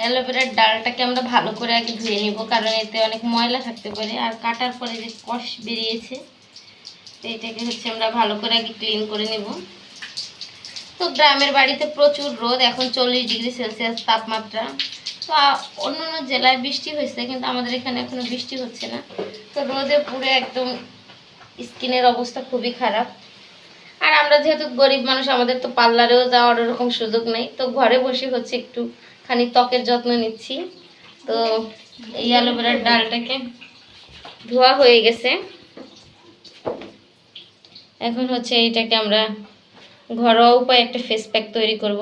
অ্যালোভেরার ডালটাকে আমরা ভালো করে আগে ধুয়ে নিব, কারণ এতে অনেক ময়লা থাকতে পারে। আর কাটার পরে যে কষ বেরিয়েছে, তো এটাকে হচ্ছে আমরা ভালো করে আগে ক্লিন করে নেব। তো গ্রামের বাড়িতে প্রচুর রোদ, এখন চল্লিশ ডিগ্রি সেলসিয়াস তাপমাত্রা। তো অন্য অন্য জেলায় বৃষ্টি হয়েছে, কিন্তু আমাদের এখানে এখনও বৃষ্টি হচ্ছে না। তো রোদে পুরো একদম স্কিনের অবস্থা খুবই খারাপ। আর আমরা যেহেতু গরিব মানুষ, আমাদের তো পার্লারেও যাওয়ার ওরকম সুযোগ নেই। তো ঘরে বসে হচ্ছে একটু খানি ত্বকের যত্ন নিচ্ছি। তো এই অ্যালোভেরার ডালটাকে ধোয়া হয়ে গেছে। এখন হচ্ছে এইটাকে আমরা ঘরোয়া উপায়ে একটা ফেস প্যাক তৈরি করব।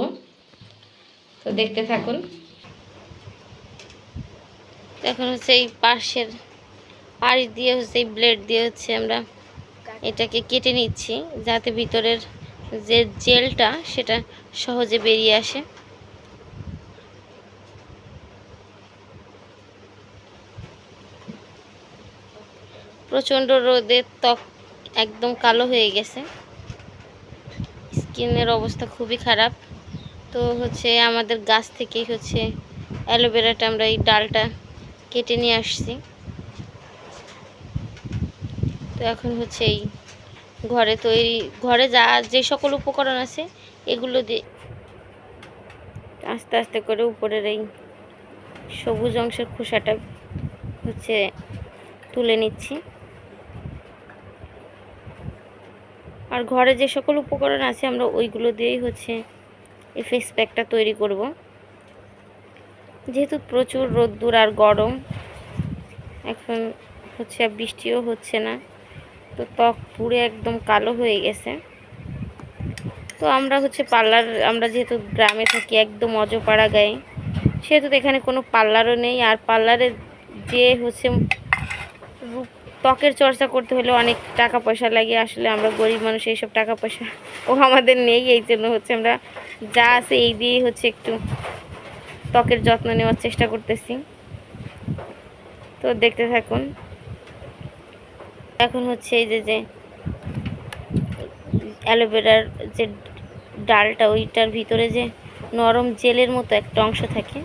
তো দেখতে থাকুন। এখন হচ্ছে এই পাশের পাড়ি দিয়ে হচ্ছে এই ব্লেড দিয়ে হচ্ছে আমরা এটাকে কেটে নিচ্ছি, যাতে ভিতরের যে জেলটা সেটা সহজে বেরিয়ে আসে। প্রচণ্ড রোদে ত্বক একদম কালো হয়ে গেছে। স্কিনের অবস্থা খুবই খারাপ। তো হচ্ছে আমাদের গাছ থেকেই হচ্ছে অ্যালোভেরাটা আমরা এই ডালটা কেটে নিয়ে আসছি। তো এখন হচ্ছে এই ঘরে তৈরি, ঘরে যা, যে সকল উপকরণ আছে, এগুলো দিয়ে আস্তে আস্তে করে উপরের এই সবুজ অংশের খোসাটা হচ্ছে তুলে নিচ্ছি। আর ঘরে যে সকল উপকরণ আছে, আমরা ওইগুলো দিয়েই হচ্ছে এই ফেস প্যাকটা তৈরি করব। যেহেতু প্রচুর রোদ্দুর আর গরম, এখন হচ্ছে আর বৃষ্টিও হচ্ছে না, তো ত্বক পুরো একদম কালো হয়ে গেছে। তো আমরা হচ্ছে পার্লার, আমরা যেহেতু গ্রামে থাকি একদম অজপাড়া গায়ে, সেহেতু এখানে কোনো পার্লারও নেই, আর পার্লারে যে হচ্ছে ত্বকের চর্চা করতে হলে অনেক টাকা পয়সা লাগে। আসলে আমরা গরিব মানুষ এইসব টাকা পয়সা ও আমাদের নেই। এই জন্য হচ্ছে আমরা যা আছে এই দিয়েই হচ্ছে একটু ত্বকের যত্ন নেওয়ার চেষ্টা করতেছি। তো দেখতে থাকুন। এখন হচ্ছে এই যে যে অ্যালোভেরার যে ডালটা ওইটার ভিতরে যে নরম জেলের মতো একটা অংশ থাকে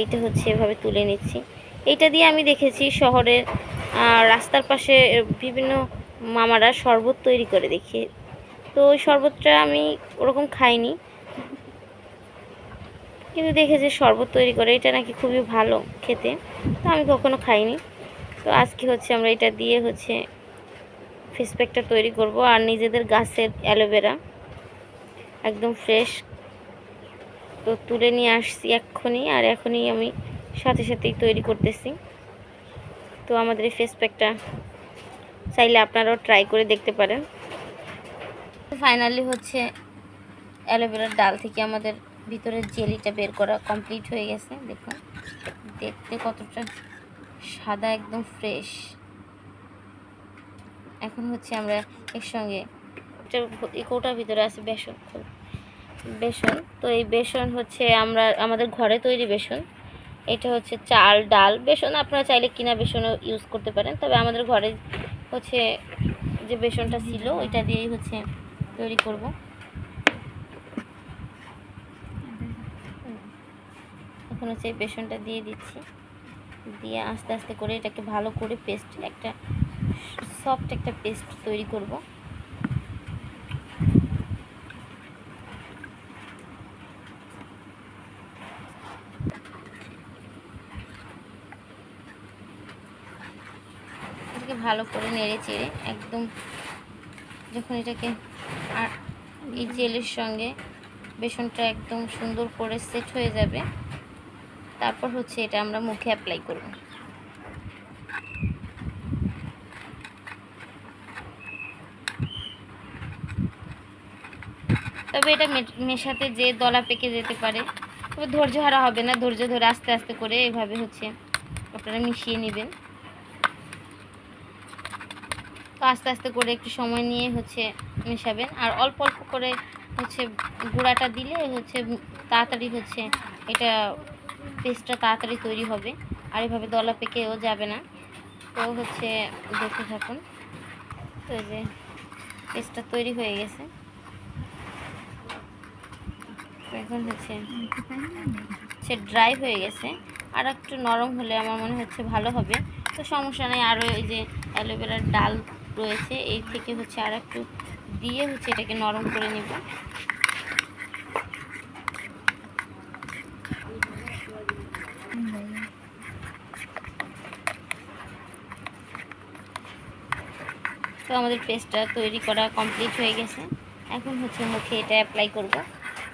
এইটা হচ্ছে এভাবে তুলে নিচ্ছি। এইটা দিয়ে আমি দেখেছি শহরে আহ, রাস্তার পাশে বিভিন্ন মামারা শরবত তৈরি করে দেখি। তো ওই শরবতটা আমি ওরকম খাইনি। কিন্তু দেখেছি শরবত তৈরি করে, এটা নাকি খুবই ভালো খেতে। তো আমি কখনো খাইনি। তো আজকে হচ্ছে আমরা এটা দিয়ে হচ্ছে ফেস প্যাকটা তৈরি করব আর নিজেদের গাছের অ্যালোভেরা একদম ফ্রেশ তো তুলে নিয়ে আসছি এক্ষুনি আর এখনই আমি সাথে সাথেই তৈরি করতেছি। তো আমাদের এই ফেস প্যাকটা চাইলে আপনারাও ট্রাই করে দেখতে পারেন। ফাইনালি হচ্ছে অ্যালোভেরার ডাল থেকে আমাদের ভিতরের জেলিটা বের করা কমপ্লিট হয়ে গেছে দেখুন। দেখতে কতটা সাদা একদম ফ্রেশ এখন হচ্ছে আমরা এর সঙ্গে এই কৌটার ভিতরে আছে বেসন। বেসন। তো এই বেসন হচ্ছে আমরা আমাদের ঘরে তৈরি বেসন। এটা হচ্ছে চাল, ডাল। বেসন আপনারা চাইলে কিনা বেসনও ইউজ করতে পারেন। তবে আমাদের ঘরে হচ্ছে যে বেসনটা ছিল, ওইটা দিয়েই হচ্ছে তৈরি করব। এখন হচ্ছে এই বেসনটা দিয়ে দিচ্ছি। দিয়ে আস্তে আস্তে করে এটাকে ভালো করে পেস্ট একটা সফট একটা পেস্ট তৈরি করব। এটাকে ভালো করে নেড়ে চেড়ে একদম যখন এটাকে আর এই জেলের সঙ্গে বেসনটা একদম সুন্দর করে সেট হয়ে যাবে, তারপর হচ্ছে এটা আমরা মুখে অ্যাপ্লাই করব। তবে এটা মেশাতে যে দলা পেকে যেতে পারে, তবে ধৈর্য হারা হবে না, ধৈর্য ধরে আস্তে আস্তে করে এভাবে হচ্ছে আপনারা মিশিয়ে নেবেন। তো আস্তে আস্তে করে একটু সময় নিয়ে হচ্ছে মেশাবেন। আর অল্প অল্প করে হচ্ছে গুঁড়াটা দিলে হচ্ছে তাড়াতাড়ি হচ্ছে এটা পেস্টটা তাড়াতাড়ি তৈরি হবে। আর এভাবে দলা পেকেও যাবে না। তো হচ্ছে দেখতে থাকুন। তো যে পেস্টটা তৈরি হয়ে গেছে। এখন হচ্ছে হচ্ছে ড্রাই হয়ে গেছে। আর একটু নরম হলে আমার মনে হচ্ছে ভালো হবে। তো সমস্যা নেই। আরও এই যে অ্যালোভেরার ডাল রয়েছে। এই থেকে হচ্ছে আর একটু দিয়ে হচ্ছে এটাকে নরম করে নিব। তো আমাদের পেস্টটা তৈরি করা কমপ্লিট হয়ে গেছে। এখন হচ্ছে মুখে এটা অ্যাপ্লাই করব।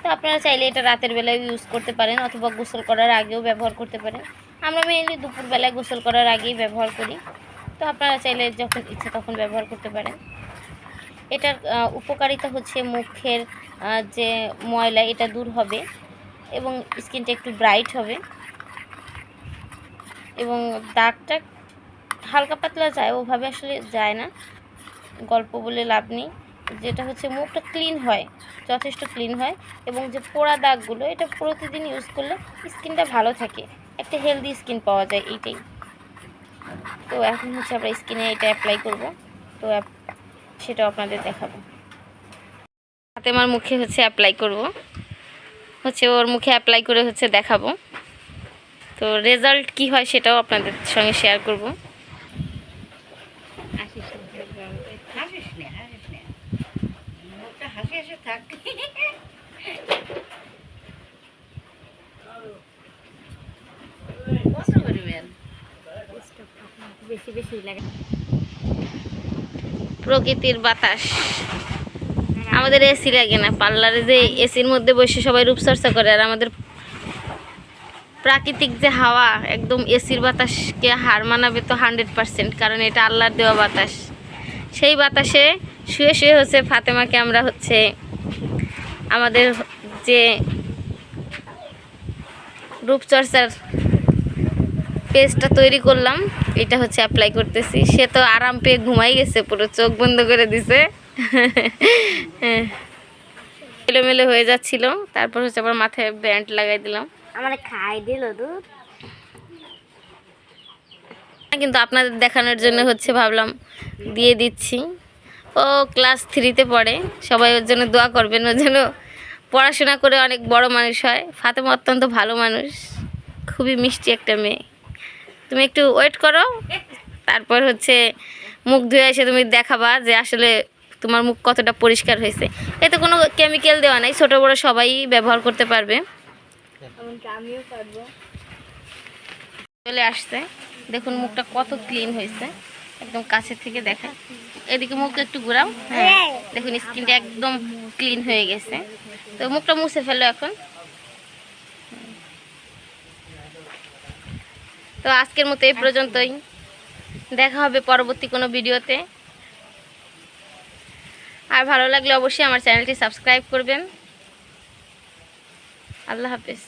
তো আপনারা চাইলে এটা রাতের বেলায় ইউজ করতে পারেন অথবা গোসল করার আগেও ব্যবহার করতে পারেন। আমরা মেইনলি দুপুরবেলায় গোসল করার আগেই ব্যবহার করি। তো আপনারা চাইলে যখন ইচ্ছা তখন ব্যবহার করতে পারেন। এটার উপকারিতা হচ্ছে মুখের যে ময়লা এটা দূর হবে এবং স্কিনটা একটু ব্রাইট হবে এবং দাগটা হালকা পাতলা যায়, ওভাবে আসলে যায় না। গল্প বলে লাভ নেই। যেটা হচ্ছে মুখটা ক্লিন হয়, যথেষ্ট ক্লিন হয় এবং যে পোড়া দাগগুলো, এটা প্রতিদিন ইউজ করলে স্কিনটা ভালো থাকে। একটা হেলদি স্কিন পাওয়া যায়, এইটাই। তো এখন হচ্ছে আমরা স্কিনে এটা অ্যাপ্লাই করব। তো সেটাও আপনাদের দেখাবো। হাতে আমার মুখে হচ্ছে অ্যাপ্লাই করব। হচ্ছে ওর মুখে অ্যাপ্লাই করে হচ্ছে দেখাবো। তো রেজাল্ট কি হয় সেটাও আপনাদের সঙ্গে শেয়ার করব। থাক। বেশি বেশি লাগে। প্রকৃতির বাতাস। আমাদের এসি লাগে না, পার্লারে যে এসির মধ্যে বসে সবাই রূপচর্চা করে, আর আমাদের প্রাকৃতিক যে হাওয়া, একদম এসির বাতাসকে হার মানাবে তো হান্ড্রেড পার্সেন্ট কারণ এটা আল্লাহর দেওয়া বাতাস। সেই বাতাসে শুয়ে শুয়ে হচ্ছে ফাতেমাকে আমরা হচ্ছে আমাদের যে রূপচর্চার পেস্টটা তৈরি করলাম এটা হচ্ছে অ্যাপ্লাই করতেছি। সে তো আরাম পেয়ে ঘুমাই গেছে পুরো চোখ বন্ধ করে দিছে। এলোমেলো হয়ে যাচ্ছিল তারপর হচ্ছে আবার মাথায় ব্যান্ড লাগাই দিলাম। আমার খাই দিল দুধ। কিন্তু আপনাদের দেখানোর জন্য হচ্ছে ভাবলাম দিয়ে দিচ্ছি। ও ক্লাস থ্রিতে পড়ে সবাই ওর জন্য দোয়া করবেন ওর জন্য পড়াশোনা করে অনেক বড় মানুষ হয়। ফাতেমা অত্যন্ত ভালো মানুষ খুবই মিষ্টি একটা মেয়ে। তুমি একটু ওয়েট করো। তারপর হচ্ছে মুখ ধুয়ে এসে তুমি দেখাবা যে আসলে তোমার মুখ কতটা পরিষ্কার হয়েছে। এতে কোনো কেমিক্যাল দেওয়া নাই ছোটো বড়ো সবাই ব্যবহার করতে পারবে। চলে আসছে। দেখুন মুখটা কত ক্লিন হয়েছে। একদম কাছে থেকে দেখা এদিকে মুখ একটু ঘোরাও। হ্যাঁ দেখুন স্কিনটা একদম ক্লিন হয়ে গেছে। তো মুখটা মুছে ফেলো এখন। তো আজকের মতো এই পর্যন্তই। দেখা হবে পরবর্তী কোনো ভিডিওতে। আর ভালো লাগলে অবশ্যই আমার চ্যানেলটি সাবস্ক্রাইব করবেন। আল্লাহ হাফেজ।